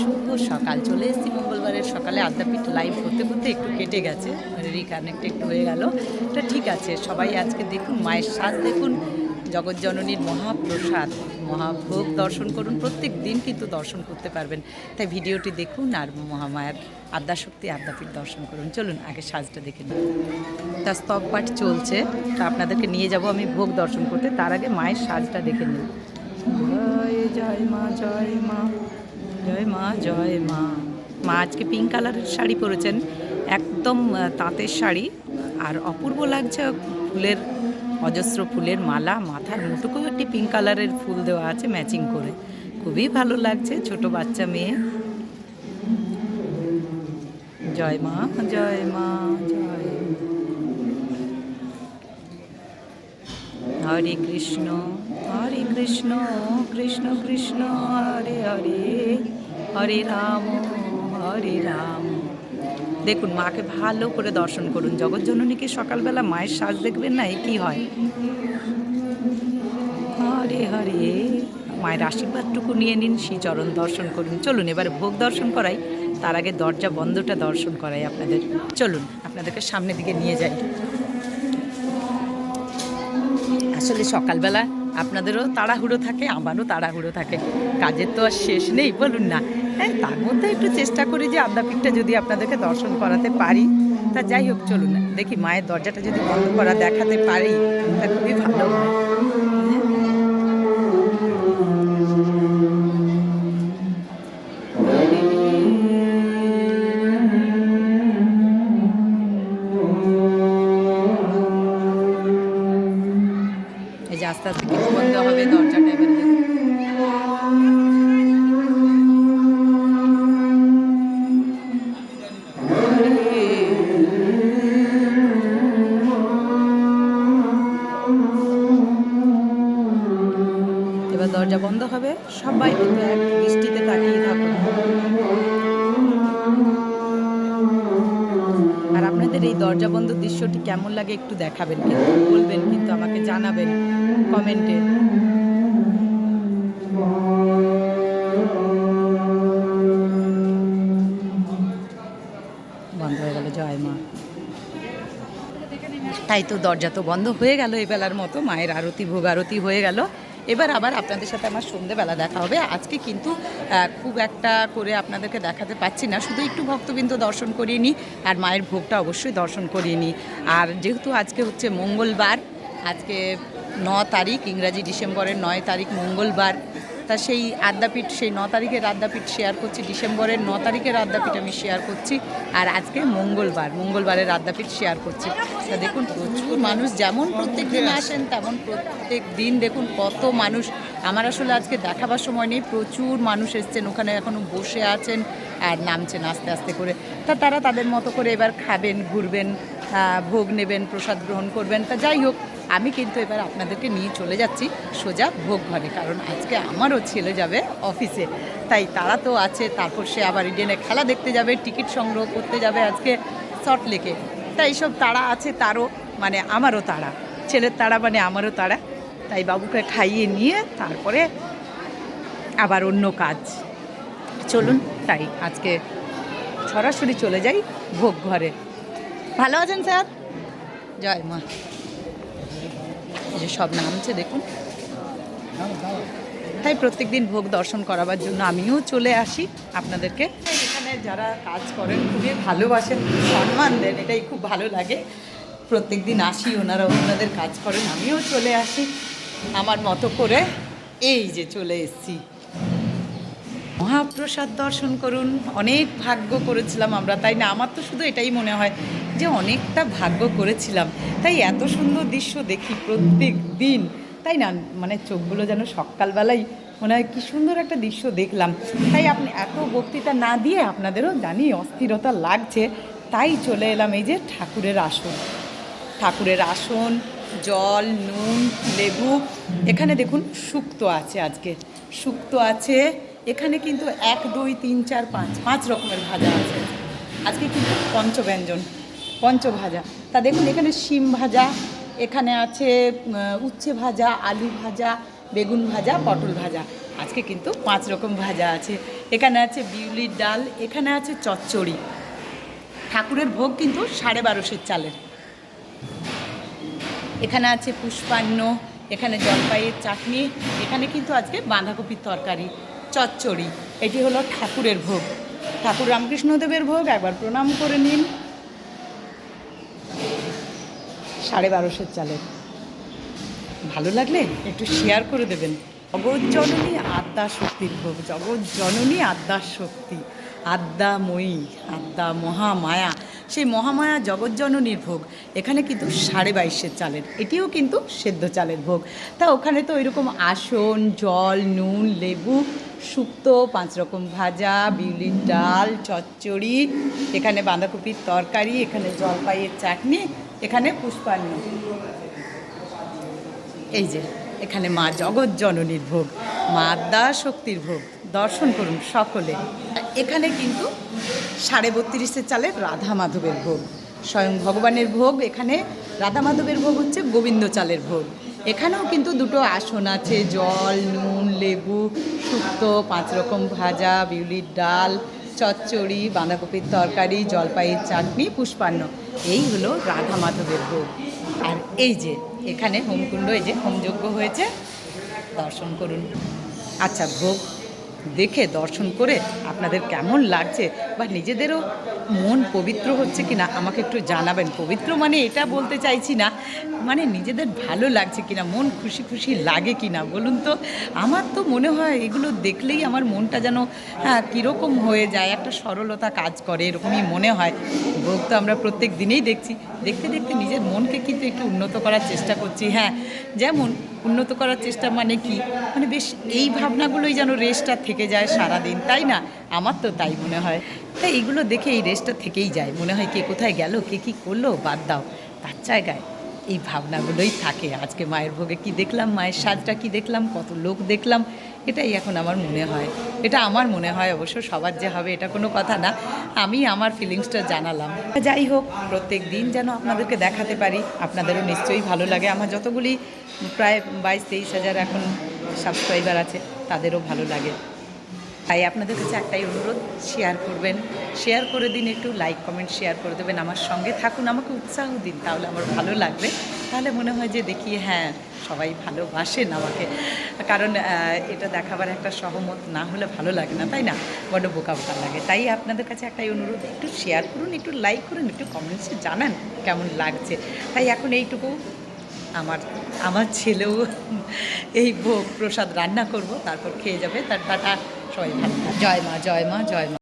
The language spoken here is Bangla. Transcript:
শুভ সকাল। চলে এসেছি মঙ্গলবারের সকালে আদ্যাপীঠ লাইভ হতে হতে একটু কেটে গেছে। মানে রিকানেক্ট একটু হয়ে গেল। তো ঠিক আছে, সবাই আজকে দেখুন, মায়ের সাজ দেখুন। জগৎজননীর মহাপ্রসাদ, মহাভোগ দর্শন করুন। প্রত্যেক দিন কিন্তু দর্শন করতে পারবেন। তাই ভিডিওটি দেখুন আর মহামায়ার আদ্যাশক্তি আদ্যাপীঠ দর্শন করুন। চলুন, আগে সাজটা দেখে নিন তার স্তব পাঠ চলছে। তা আপনাদেরকে নিয়ে যাব আমি ভোগ দর্শন করতে। তার আগে মায়ের সাজটা দেখে নিন জয় জয় মা জয় মা। জয় মা জয় মা। মা আজকে পিঙ্ক কালারের শাড়ি পরেছেন, একদম তাঁতের শাড়ি। আর অপূর্ব লাগছে ফুলের, অজস্র ফুলের মালা, মাথার মুটুকেও একটি পিঙ্ক কালারের ফুল দেওয়া আছে ম্যাচিং করে। খুবই ভালো লাগছে, ছোট বাচ্চা মেয়ে। জয় মা জয় মা, জয় হরে কৃষ্ণ হরে কৃষ্ণ কৃষ্ণ কৃষ্ণ, হরে হরে। হরে রাম হরে রাম। দেখুন, মাকে ভালো করে দর্শন করুন। জগৎজননীকে সকালবেলা মায়ের সাজ দেখবেন না, এ কি হয়? হরে হরে, মায়ের আশীর্বাদটুকু নিয়ে নিন, শ্রীচরণ দর্শন করুন। চলুন, এবার ভোগ দর্শন করাই। তার আগে দরজা বন্ধটা দর্শন করাই আপনাদের। চলুন, আপনাদেরকে সামনের দিকে নিয়ে যাই। আসলে সকালবেলা আপনাদেরও তাড়াহুড়ো থাকে, আমারও তাড়াহুড়ো থাকে। কাজের তো আর শেষ নেই, বলুন না। হ্যাঁ তার মধ্যে একটু চেষ্টা করি যে আদ্যাপীঠটা যদি আপনাদেরকে দর্শন করাতে পারি। তা যাই হোক, চলুন। দেখি মায়ের দরজাটা যদি বন্ধ করা দেখাতে পারি, তা খুবই ভালো হয়। এই যে আস্তে আস্তে সবাই কিন্তু এক দৃষ্টিতে তাকিয়ে থাকুন। আর আপনাদের এই দরজা বন্ধ দৃশ্যটি কেমন লাগে একটু দেখাবেন কিন্তু, বলবেন কিন্তু আমাকে জানাবেন কমেন্টে। বন্ধ হয়ে গেল, জয় মা। তাই তো দরজা তো বন্ধ হয়ে গেল এবেলার মতো, মায়ের আরতি ভোগ আরতি হয়ে গেল। এবার আবার আপনাদের সাথে আমার সন্ধেবেলা দেখা হবে। আজকে কিন্তু খুব একটা করে আপনাদেরকে দেখাতে পাচ্ছি না। শুধু একটু ভক্তবৃন্দ দর্শন করিয়ে নিই, আর মায়ের ভোগটা অবশ্যই দর্শন করিয়ে নিই। আর যেহেতু আজকে হচ্ছে মঙ্গলবার, আজকে ন তারিখ, ইংরাজি ডিসেম্বরের নয় তারিখ মঙ্গলবার তা সেই আদ্যাপীঠ, সেই ন তারিখের আদ্যাপীঠ শেয়ার করছি, ডিসেম্বরের ন তারিখের আদ্যাপীঠ আমি শেয়ার করছি আর আজকে মঙ্গলবার, মঙ্গলবারের আদ্যাপীঠ শেয়ার করছি। তা দেখুন, প্রচুর মানুষ, যেমন প্রত্যেক দিন আসেন, তেমন প্রত্যেক দিন দেখুন কত মানুষ। আমার আসলে আজকে দেখাবার সময় নেই, প্রচুর মানুষ এসছেন, ওখানে এখনও বসে আছেন আর নামছেন আস্তে আস্তে করে। তা তারা তাদের মতো করে এবার খাবেন, ঘুরবেন ভোগ নেবেন, প্রসাদ গ্রহণ করবেন। তা যাই হোক, আমি কিন্তু এবার আপনাদেরকে নিয়ে চলে যাচ্ছি সোজা ভোগ ঘরে কারণ আজকে আমারও ছেলে যাবে অফিসে। তাই তারা তো আছে, তারপর সে আবার ইডেনে খেলা দেখতে যাবে, টিকিট সংগ্রহ করতে যাবে আজকে সল্ট লেকে তাই সব তারা আছে, তারও মানে আমারও তারা। ছেলের তারা মানে আমারও তারা। তাই বাবুকে খাইয়ে নিয়ে তারপরে আবার অন্য কাজ। চলুন, তাই আজকে সরাসরি চলে যাই ভোগ ঘরে। ভালো আছেন, স্যার? জয় মা। যে সব নামছে, দেখুন। তাই প্রত্যেকদিন ভোগ দর্শন করাবার জন্য আমিও চলে আসি আপনাদেরকে। এখানে যারা কাজ করেন, খুবই ভালোবাসেন সম্মান দেন, এটাই খুব ভালো লাগে। প্রত্যেক দিন আসি, ওনারা ওনাদের কাজ করেন, আমিও চলে আসি। আমার মতো করে এই যে চলে এসেছি। মহাপ্রসাদ দর্শন করুন। অনেক ভাগ্য করেছিলাম আমরা, তাই না? আমার তো শুধু এটাই মনে হয় যে অনেকটা ভাগ্য করেছিলাম। তাই এত সুন্দর দৃশ্য দেখি প্রত্যেক দিন। তাই না? মানে চোখগুলো যেন সকালবেলাই মনে হয় কী সুন্দর একটা দৃশ্য দেখলাম। তাই আপনি এত বক্তৃতা না দিয়ে আপনাদেরও জানি অস্থিরতা লাগছে। তাই চলে এলাম এই যে ঠাকুরের আসন। ঠাকুরের আসন, জল, নুন, লেবু। এখানে দেখুন শুক্তো আছে আজকে। শুক্তো আছে এখানে কিন্তু এক, দুই, তিন, চার, পাঁচ পাঁচ রকমের ভাজা আছে। আজকে কিন্তু পঞ্চব্যঞ্জন, পঞ্চভাজা। তা দেখুন, এখানে শিম ভাজা, এখানে আছে উচ্ছে ভাজা, আলু ভাজা, বেগুন ভাজা, পটল ভাজা। আজকে কিন্তু পাঁচ রকম ভাজা আছে। এখানে আছে বিউলির ডাল, এখানে আছে চচ্চড়ি। ঠাকুরের ভোগ কিন্তু সাড়ে বারোশের চালের। এখানে আছে পুষ্পান্ন, এখানে জলপাইয়ের চাটনি, এখানে কিন্তু আজকে বাঁধাকপির তরকারি। চচ্চড়ি। এটি হলো ঠাকুরের ভোগ। ঠাকুর রামকৃষ্ণদেবের ভোগ, একবার প্রণাম করে নিন। সাড়ে বারোশের চালের। ভালো লাগলে একটু শেয়ার করে দেবেন। জগৎ জননী, আদ্যা শক্তির ভোগ। জগৎ জননী, আদ্যা শক্তি। আদ্যাময়ী আদ্যা মহামায়া। সেই মহামায়া জগৎ জননীর ভোগ। এখানে কিন্তু সাড়ে বাইশের চালের, এটিও কিন্তু সেদ্ধ চালের ভোগ। তা ওখানে তো ওইরকম আসন, জল, নুন, লেবু শুক্তো পাঁচ রকম ভাজা, বিউলির ডাল, চচ্চড়ি, এখানে বাঁধাকপির তরকারি, এখানে জলপাইয়ের চাটনি, এখানে পুষ্পান্ন। এই যে, এখানে মা জগৎ জননীর ভোগ, মা আদ্যা শক্তির ভোগ। দর্শন করুন সকলে। এখানে কিন্তু সাড়ে বত্রিশের চালের রাধা মাধবের ভোগ। স্বয়ং ভগবানের ভোগ, এখানে রাধা মাধবের ভোগ হচ্ছে গোবিন্দ চালের ভোগ। এখানেও কিন্তু দুটো আসন আছে, জল, নুন, লেবু, শুক্তো, পাঁচ রকম ভাজা, বিউলির ডাল, চচ্চড়ি, বাঁধাকপির তরকারি, জলপাইয়ের চাটনি, পুষ্পান্ন। এই হলো রাধা মাধবের ভোগ। আর এই যে, এখানে হোমকুণ্ড, এই যে হোমযজ্ঞ হয়েছে, দর্শন করুন। আচ্ছা ভোগ দেখে, দর্শন করে আপনাদের কেমন লাগছে বা নিজেদেরও মন পবিত্র হচ্ছে কি না আমাকে একটু জানাবেন। পবিত্র মানে এটা বলতে চাইছি না মানে নিজেদের ভালো লাগছে কি না মন খুশি খুশি লাগে কি না বলুন তো। আমার তো মনে হয় এগুলো দেখলেই আমার মনটা যেন হ্যাঁ কীরকম হয়ে যায়, একটা সরলতা কাজ করে, এরকমই মনে হয়। ভোগ তো আমরা প্রত্যেক দিনেই দেখছি। দেখতে দেখতে নিজের মনকে কিন্তু একটু উন্নত করার চেষ্টা করছি হ্যাঁ। যেমন উন্নত করার চেষ্টা মানে কি? মানে বেশ এই ভাবনাগুলোই যেন রেসটা থেকে যায় সারাদিন, তাই না? আমার তো তাই মনে হয়। তাই এগুলো দেখে এই রেস্টটা থেকেই যায়। মনে হয় কে কোথায় গেল, কে কী করল, বাদ দাও। তার জায়গায় এই ভাবনাগুলোই থাকে। আজকে মায়ের ভোগে কি দেখলাম, মায়ের সাজটা কি দেখলাম, কত লোক দেখলাম, এটাই এখন আমার মনে হয়। এটা আমার মনে হয় অবশ্য সবার যে হবে, এটা কোনো কথা না। আমি আমার ফিলিংসটা জানালাম। যাই হোক, প্রত্যেক দিন যেন আপনাদেরকে দেখাতে পারি, আপনাদেরও নিশ্চয়ই ভালো লাগে। আমার যতগুলি প্রায় বাইশ তেইশ হাজার এখন সাবস্ক্রাইবার আছে, তাদেরও ভালো লাগে। তাই আপনাদের কাছে একটাই অনুরোধ শেয়ার করবেন। শেয়ার করে দিন, একটু লাইক কমেন্ট শেয়ার করে দেবেন। আমার সঙ্গে থাকুন, আমাকে উৎসাহ দিন, তাহলে আমার ভালো লাগবে। তাহলে মনে হয় যে দেখি হ্যাঁ সবাই ভালোবাসেন আমাকে। কারণ এটা দেখাবার একটা সহমত না হলে ভালো লাগে না, তাই না? বড্ড বোকা বোকা লাগে। তাই আপনাদের কাছে একটাই অনুরোধ, একটু শেয়ার করুন, একটু লাইক করুন, একটু কমেন্টসে জানান কেমন লাগছে। তাই এখন এইটুকু। আমার আমার ছেলেও এই ভোগ প্রসাদ রান্না করব, তারপর খেয়ে যাবে। তার টাটা সবাই ভালো। জয় মা জয় মা জয় মা